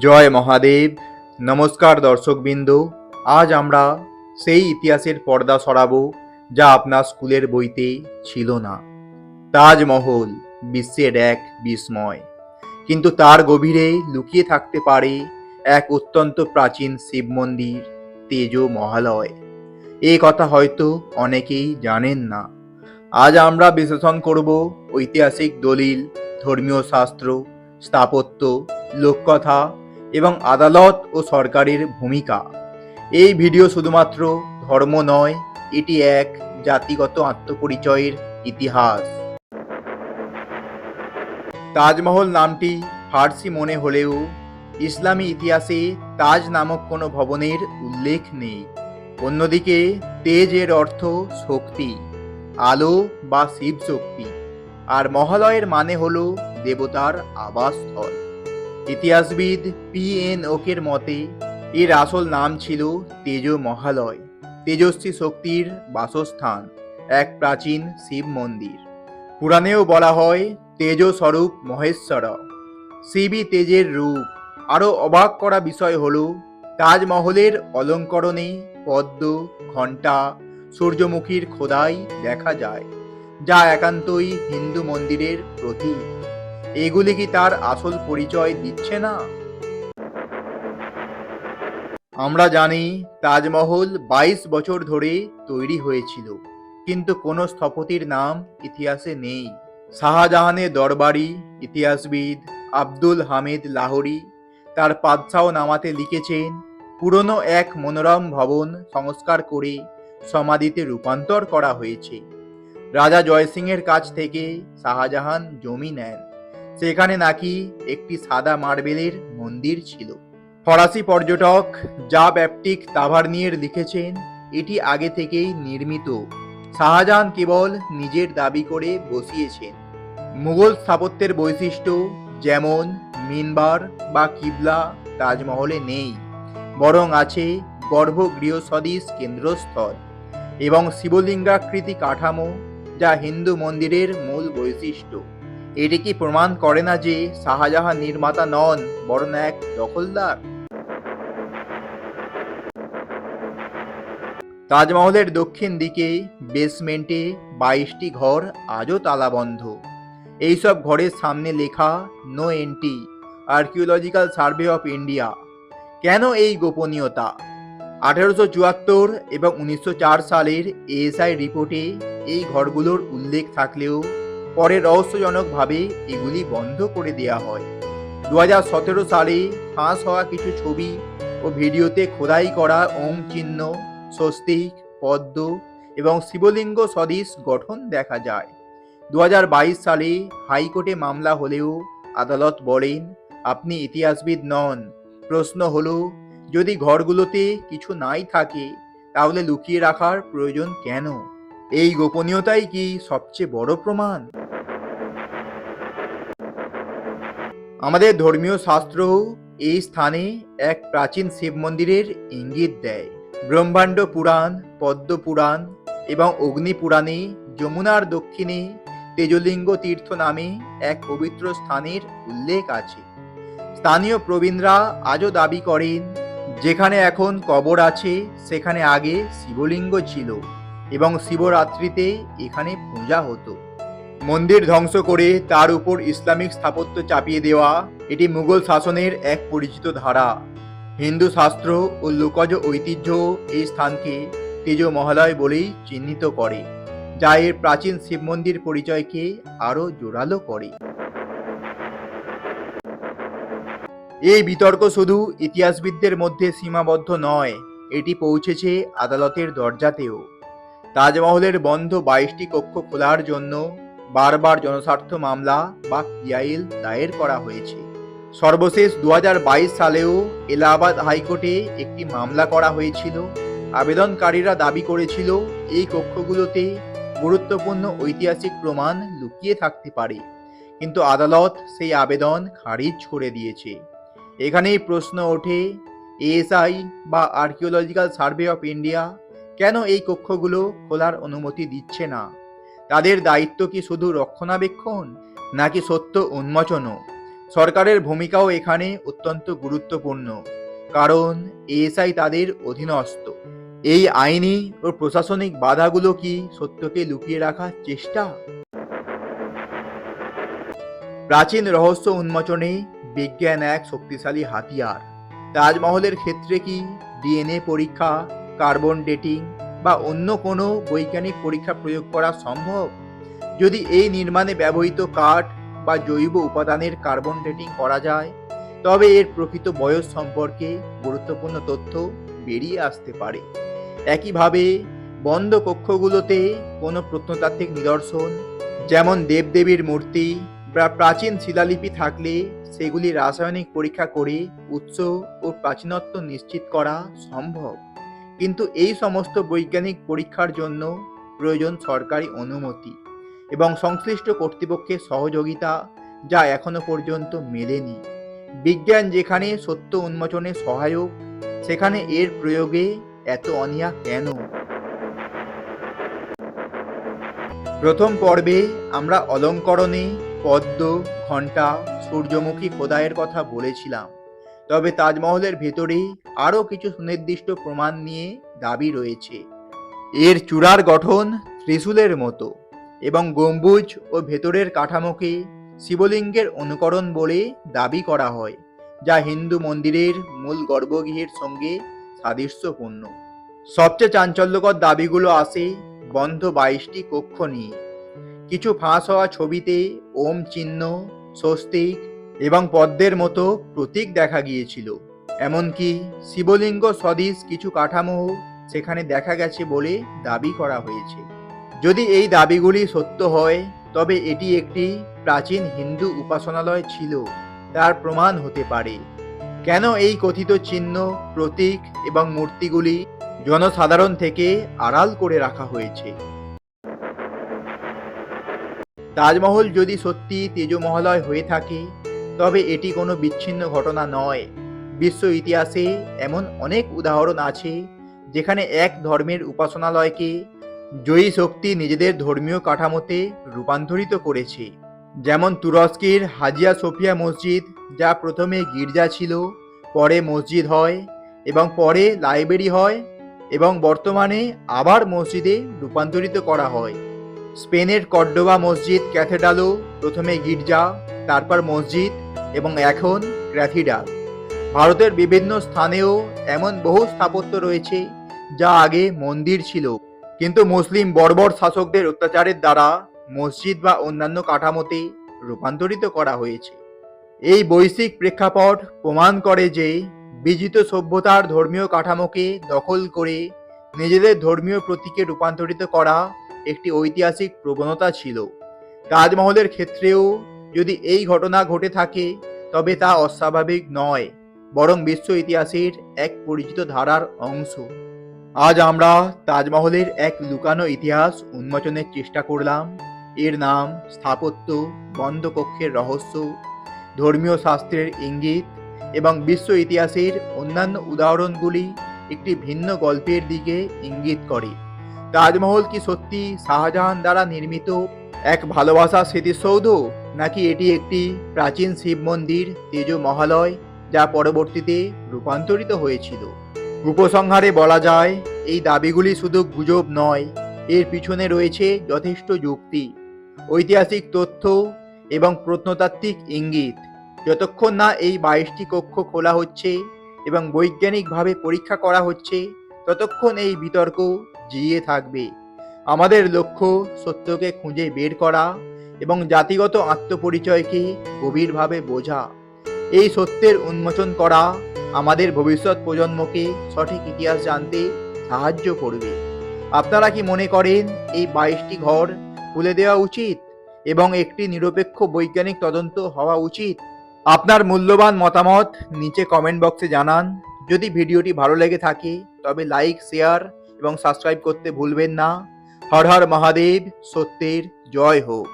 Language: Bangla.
জয় মহাদেব। নমস্কার দর্শকবৃন্দ। আজ আমরা সেই ইতিহাসের পর্দা সরাবো যা আপনার স্কুলের বইতে ছিল না। তাজমহল, বিশ্বের এক বিস্ময়। কিন্তু তার গভীরে লুকিয়ে থাকতে পারে এক অত্যন্ত প্রাচীন শিব মন্দির, তেজ মহালয়। এই কথা হয়তো অনেকেই জানেন না। আজ আমরা বিশ্লেষণ করব ঐতিহাসিক দলিল, ধর্মীয় শাস্ত্র, স্থাপত্য, লোককথা এবং আদালত ও সরকারের ভূমিকা। এই ভিডিও শুধুমাত্র ধর্ম নয়, এটি এক জাতিগত আত্মপরিচয়ের ইতিহাস। তাজমহল নামটি ফার্সি মনে হলেও ইসলামী ইতিহাসে তাজ নামক কোনো ভবনের উল্লেখ নেই। অন্যদিকে তেজ এর অর্থ শক্তি, আলো বা শিব শক্তি আর মহালয়ের মানে হলো দেবতার আবাসস্থল। ইতিহাসবিদ পি এন ওকের মতে, এর আসল নাম ছিল তেজ মহালয়, তেজস্বী শক্তির বাসস্থান, এক প্রাচীন শিব মন্দির। পুরাণেও বলা হয়, তেজ স্বরূপ মহেশ্বর। শিবই তেজের রূপ। আরও অবাক করা বিষয় হল, তাজমহলের অলঙ্করণে পদ্ম, ঘণ্টা, সূর্যমুখীর খোদাই দেখা যায়, যা একান্তই হিন্দু মন্দিরের প্রতীক। এগুলি কি তার আসল পরিচয় দিচ্ছে না? আমরা জানি তাজমহল বাইশ বছর ধরে তৈরি হয়েছিল, কিন্তু কোনো স্থপতির নাম ইতিহাসে নেই। শাহজাহানের দরবারি ইতিহাসবিদ আব্দুল হামিদ লাহোরি তার পাদশাহ নামাতে লিখেছেন, পুরনো এক মনোরম ভবন সংস্কার করে সমাধিতে রূপান্তর করা হয়েছে। রাজা জয়সিংহের কাছ থেকে শাহজাহান জমি নেন। সেখানে নাকি একটি সাদা মার্বেলের মন্দির ছিল। ফরাসি পর্যটক জা ব্যাপটিক তাভারনিয়ের লিখেছেন, এটি আগে থেকেই নির্মিত। শাহজাহান কেবল নিজের দাবি করে বসিয়েছেন। মুঘল স্থাপত্যের বৈশিষ্ট্য যেমন মিনবার বা কিবলা তাজমহলে নেই, বরং আছে গর্ভগৃহ সদৃশ কেন্দ্রস্থল এবং শিবলিঙ্গাকৃতি কাঠামো যা হিন্দু মন্দিরের মূল বৈশিষ্ট্য। এটি কি প্রমাণ করে না যে শাহজাহান নির্মাতা নন, বরং এক দখলদার? তাজমহলের দক্ষিণ দিকে বেসমেন্টে বাইশটি ঘর আজও তালাবন্ধ। এইসব ঘরের সামনে লেখা no entry archaeological survey of India কেন এই গোপনীয়তা? আঠেরোশো চুয়াত্তর এবং উনিশশো চার সালের এএসআই রিপোর্টে এই ঘরগুলোর উল্লেখ থাকলেও পরে রহস্যজনকভাবে এগুলি বন্ধ করে দেওয়া হয়। দু সালে ফাঁস হওয়া কিছু ছবি ও ভিডিওতে খোদাই করা ওম চিহ্ন, স্বস্তিক, পদ্ম এবং শিবলিঙ্গ সদৃশ গঠন দেখা যায়। দু হাজার বাইশ সালে হাইকোর্টে মামলা হলেও আদালত বলেন, আপনি ইতিহাসবিদ নন। প্রশ্ন হলো, যদি ঘরগুলোতে কিছু নাই থাকে, তাহলে লুকিয়ে রাখার প্রয়োজন কেন? এই গোপনীয়তাই কি সবচেয়ে বড় প্রমাণ? আমাদের ধর্মীয় শাস্ত্র এই স্থানে এক প্রাচীন শিব মন্দিরের ইঙ্গিত দেয়। ব্রহ্মাণ্ড পুরাণ, পদ্ম পুরাণ এবং অগ্নি পুরাণে যমুনার দক্ষিণে তেজলিঙ্গ তীর্থ নামে এক পবিত্র স্থানের উল্লেখ আছে। স্থানীয় প্রবীণরা আজও দাবি করেন, যেখানে এখন কবর আছে, সেখানে আগে শিবলিঙ্গ ছিল এবং শিবরাত্রিতে এখানে পূজা হতো। মন্দির ধ্বংস করে তার উপর ইসলামিক স্থাপত্য চাপিয়ে দেওয়া এটি মুঘল শাসনের এক পরিচিত ধারা। হিন্দু শাস্ত্র ও লোকজ ঐতিহ্য এই স্থানকে তেজ মহালয় বলেই চিহ্নিত করে, যা এর প্রাচীন শিব মন্দির পরিচয়কে আরও জোরালো করে। এই বিতর্ক শুধু ইতিহাসবিদদের মধ্যে সীমাবদ্ধ নয়, এটি পৌঁছেছে আদালতের দরজাতেও। তাজমহলের বন্ধ বাইশটি কক্ষ খোলার জন্য বারবার জনস্বার্থ মামলা বা পিআইএল দায়ের করা হয়েছে। সর্বশেষ দু হাজার বাইশ সালেও এলাহাবাদ হাইকোর্টে একটি মামলা করা হয়েছিল। আবেদনকারীরা দাবি করেছিল, এই কক্ষগুলোতে গুরুত্বপূর্ণ ঐতিহাসিক প্রমাণ লুকিয়ে থাকতে পারে। কিন্তু আদালত সেই আবেদন খারিজ করে দিয়েছে। এখানেই প্রশ্ন ওঠে, এএসআই বা আর্কিওলজিক্যাল সার্ভে অফ ইন্ডিয়া কেন এই কক্ষগুলো খোলার অনুমতি দিচ্ছে না? তাদের দায়িত্ব কি শুধু রক্ষণাবেক্ষণ নাকি সত্য উন্মোচনও? সরকারের ভূমিকাও এখানে অত্যন্ত গুরুত্বপূর্ণ। কারণ এএসআই তাদের অধীনস্থ। এই আইনি ও প্রশাসনিক বাধাগুলো কি সত্যকে লুকিয়ে রাখার চেষ্টা? প্রাচীন রহস্য উন্মোচনে বিজ্ঞান এক শক্তিশালী হাতিয়ার। তাজমহলের ক্ষেত্রে কি ডিএনএ পরীক্ষা, কার্বন ডেটিং বা অন্য কোনো বৈজ্ঞানিক পরীক্ষা প্রয়োগ করা সম্ভব? যদি এই নির্মাণে ব্যবহৃত কাঠ বা জৈব উপাদানের কার্বন ডেটিং করা যায়, তবে এর প্রকৃত বয়স সম্পর্কে গুরুত্বপূর্ণ তথ্য বেরিয়ে আসতে পারে। একইভাবে, বন্ধ কক্ষগুলোতে কোনো প্রত্নতাত্ত্বিক নিদর্শন, যেমন দেবদেবীর মূর্তি বা প্রাচীন শিলালিপি থাকলে সেগুলি রাসায়নিক পরীক্ষা করে উৎস ও প্রাচীনত্ব নিশ্চিত করা সম্ভব। কিন্তু এই সমস্ত বৈজ্ঞানিক পরীক্ষার জন্য প্রয়োজন সরকারি অনুমতি এবং সংশ্লিষ্ট কর্তৃপক্ষের সহযোগিতা যা এখনও পর্যন্ত মেলেনি। বিজ্ঞান যেখানে সত্য উন্মোচনে সহায়ক, সেখানে এর প্রয়োগে এত অনীহা কেন? প্রথম পর্বে আমরা অলঙ্করণে পদ্ম, ঘণ্টা, সূর্যমুখী খোদায়ের কথা বলেছিলাম। তবে তাজমহলের ভেতরে আরও কিছু সুনির্দিষ্ট প্রমাণ নিয়ে দাবি রয়েছে। এর চূড়ার গঠন ত্রিশূলের মতো এবং গম্বুজ ও ভেতরের কাঠামোকে শিবলিঙ্গের অনুকরণ বলে দাবি করা হয়, যা হিন্দু মন্দিরের মূল গর্ভগৃহের সঙ্গে সাদৃশ্যপূর্ণ। সবচেয়ে চাঞ্চল্যকর দাবিগুলো আসে বন্ধ বাইশটি কক্ষ নিয়ে। কিছু ফাঁস হওয়া ছবিতে ওম চিহ্ন, স্বস্তিক এবং পদ্মের মতো প্রতীক দেখা গিয়েছিল। এমনকি শিবলিঙ্গ সদৃশ কিছু কাঠামো সেখানে দেখা গেছে বলে দাবি করা হয়েছে। যদি এই দাবিগুলি সত্য হয়, তবে এটি একটি প্রাচীন হিন্দু উপাসনালয় ছিল, তার প্রমাণ হতে পারে। কেন এই কথিত চিহ্ন, প্রতীক এবং মূর্তিগুলি জনসাধারণ থেকে আড়াল করে রাখা হয়েছে? তাজমহল যদি সত্যি তেজমহলয় হয়ে থাকে তবে এটি কোনো বিচ্ছিন্ন ঘটনা নয়। বিশ্ব ইতিহাসে এমন অনেক উদাহরণ আছে, যেখানে এক ধর্মের উপাসনালয়কে জয়ী শক্তি নিজেদের ধর্মীয় কাঠামোতে রূপান্তরিত করেছে। যেমন তুরস্কের হাজিয়া সোফিয়া মসজিদ, যা প্রথমে গির্জা ছিল, পরে মসজিদ হয় এবং পরে লাইব্রেরি হয় এবং বর্তমানে আবার মসজিদে রূপান্তরিত করা হয়। স্পেনের কর্ডোবা মসজিদ ক্যাথেড্রালও প্রথমে গির্জা তারপর মসজিদ এবং এখন ক্র্যাথিডাল ভারতের বিভিন্ন স্থানেও এমন বহু স্থাপত্য রয়েছে যা আগে মন্দির ছিল। কিন্তু মুসলিম বর্বর শাসকদের অত্যাচারের দ্বারা মসজিদ বা অন্যান্য কাঠামোতে রূপান্তরিত করা হয়েছে। এই বৈশ্বিক প্রেক্ষাপট প্রমাণ করে যে বিজিত সভ্যতার ধর্মীয় কাঠামোকে দখল করে নিজেদের ধর্মীয় প্রতীকে রূপান্তরিত করা একটি ঐতিহাসিক প্রবণতা ছিল। তাজমহলের ক্ষেত্রেও যদি এই ঘটনা ঘটে থাকে, তবে তা অস্বাভাবিক নয়, বরং বিশ্ব ইতিহাসের এক পরিচিত ধারার অংশ। আজ আমরা তাজমহলের এক লুকানো ইতিহাস উন্মোচনের চেষ্টা করলাম। এর নাম স্থাপত্য বন্ধ কক্ষের রহস্য, ধর্মীয় শাস্ত্রের ইঙ্গিত এবং বিশ্ব ইতিহাসের অন্যান্য উদাহরণগুলি একটি ভিন্ন গল্পের দিকে ইঙ্গিত করে। তাজমহল কি সত্যি শাহজাহান দ্বারা নির্মিত এক ভালোবাসা স্মৃতিসৌধ? নাকি এটি একটি প্রাচীন শিব মন্দির, তেজ মহালয়, যা পরবর্তীতে রূপান্তরিত হয়েছিল? উপসংহারে বলা যায়, এই দাবিগুলি শুধু গুজব নয়, এর পিছনে রয়েছে যথেষ্ট যুক্তি, ঐতিহাসিক তথ্য এবং প্রত্নতাত্ত্বিক ইঙ্গিত। যতক্ষণ না এই বাইশটি কক্ষ খোলা হচ্ছে এবং বৈজ্ঞানিকভাবে পরীক্ষা করা হচ্ছে, ততক্ষণ এই বিতর্ক জিয়ে থাকবে। আমাদের লক্ষ্য সত্যকে খুঁজে বের করা এবং জাতিগত আত্মপরিচয়কে গভীরভাবে বোঝা। এই সত্যের উন্মোচন করা আমাদের ভবিষ্যৎ প্রজন্মকে সঠিক ইতিহাস জানতে সাহায্য করবে। আপনারা কি মনে করেন এই বাইশটি ঘর খুলে দেওয়া উচিত এবং একটি নিরপেক্ষ বৈজ্ঞানিক তদন্ত হওয়া উচিত? আপনার মূল্যবান মতামত নিচে কমেন্ট বক্সে জানান। যদি ভিডিওটি ভালো লেগে থাকে, তবে লাইক, শেয়ার এবং সাবস্ক্রাইব করতে ভুলবেন না। হর হর মহাদেব সত্যের জয় হোক